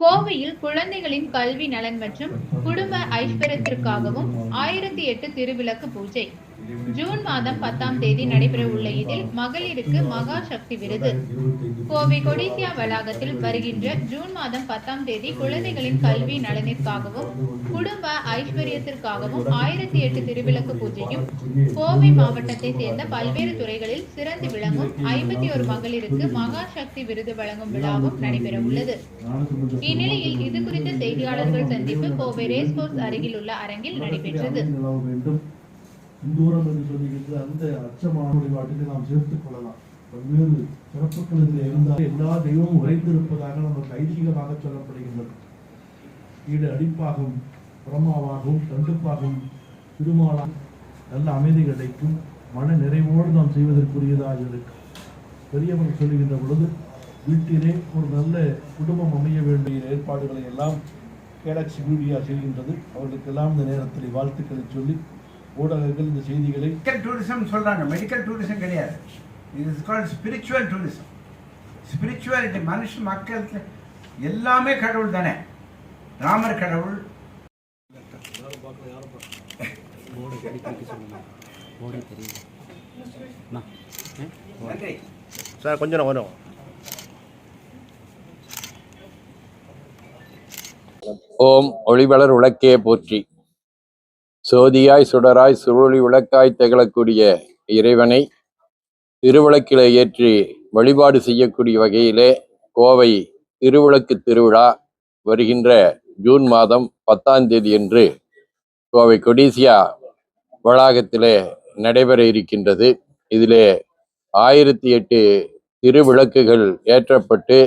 கோவையில் குழந்தைகளின் கல்வி நலன் மற்றும் குடும்ப ஐஸ்வர்யத்திற்காகவும் ஆயிரத்தி எட்டு திருவிளக்கு பூஜை. ஜூன் மாதம் பத்தாம் தேதி நடைபெற உள்ள இதில் மகளிருக்கு மகா சக்தி விருது. கோவை கொடிசியா வளாகத்தில் வருகின்ற ஜூன் மாதம் பத்தாம் தேதி குழந்தைகளின் கல்வி நலனிற்காகவும் குடும்ப ஐஸ்வர்யத்திற்காகவும் ஆயிரத்தி எட்டு திருவிளக்கு பூஜையும் கோவை மாவட்டத்தை சேர்ந்த பல்வேறு துறைகளில் சிறந்து விளங்கும் ஐம்பத்தி ஒரு மகளிருக்கு மகா சக்தி விருது வழங்கும் விழாவும் நடைபெற உள்ளது இந்நிலையில் இது குறித்த செய்தியாளர்கள் சந்திப்பு கோவை ரேஸ்கோர்ஸ் அருகில் உள்ள அரங்கில் நடைபெற்றது. இந்தூரம் என்று சொல்லுகின்ற அந்த அச்சமான வழிபாட்டுக்கு நாம் சேர்த்துக் கொள்ளலாம். பல்வேறு சிறப்புகள் இதில் இருந்தால் எல்லா தெய்வமும் உறைந்திருப்பதாக நமக்கு ஐதீகமாக சொல்லப்படுகின்றது. ஈடு அடிப்பாகவும் பிரம்மாவாகவும் தண்டுப்பாகவும் திருமாலாம் நல்ல அமைதி கிடைக்கும் மன நிறைவோடு நாம் செய்வதற்குரியதாக இருக்கும். பெரியவர்கள் சொல்லுகின்ற பொழுது வீட்டிலே ஒரு நல்ல குடும்பம் அமைய வேண்டிய ஏற்பாடுகளை எல்லாம் கேலக்சி மீடியா செய்கின்றது. அவர்களுக்கெல்லாம் இந்த நேரத்தில் வாழ்த்துக்களை சொல்லி ஊடகங்கள் இந்த செய்திகளை மெடிக்கல் டூரிசம் சொல்றாங்க. மெடிக்கல் டூரிசம் கிடையாது. இது is called spiritual tourism spirituality மனுஷ மக்களுக்கு எல்லாமே கடவுள் தானே. ராமர் கடவுள். நன்றி சார் கொஞ்சம் நேரம் வரும் ஓம் ஒளிவளர் விளக்கே போற்றி. சோதியாய் சுடராய் சுருளி விளக்காய் திகழக்கூடிய இறைவனை திருவிளக்கிலே ஏற்றி வழிபாடு செய்யக்கூடிய வகையிலே கோவை திருவிளக்கு திருவிழா வருகின்ற ஜூன் மாதம் பத்தாம் தேதியன்று கோவை கொடிசியா வளாகத்திலே நடைபெற இருக்கின்றது. இதிலே ஆயிரத்தி எட்டு திருவிளக்குகள் ஏற்றப்பட்டு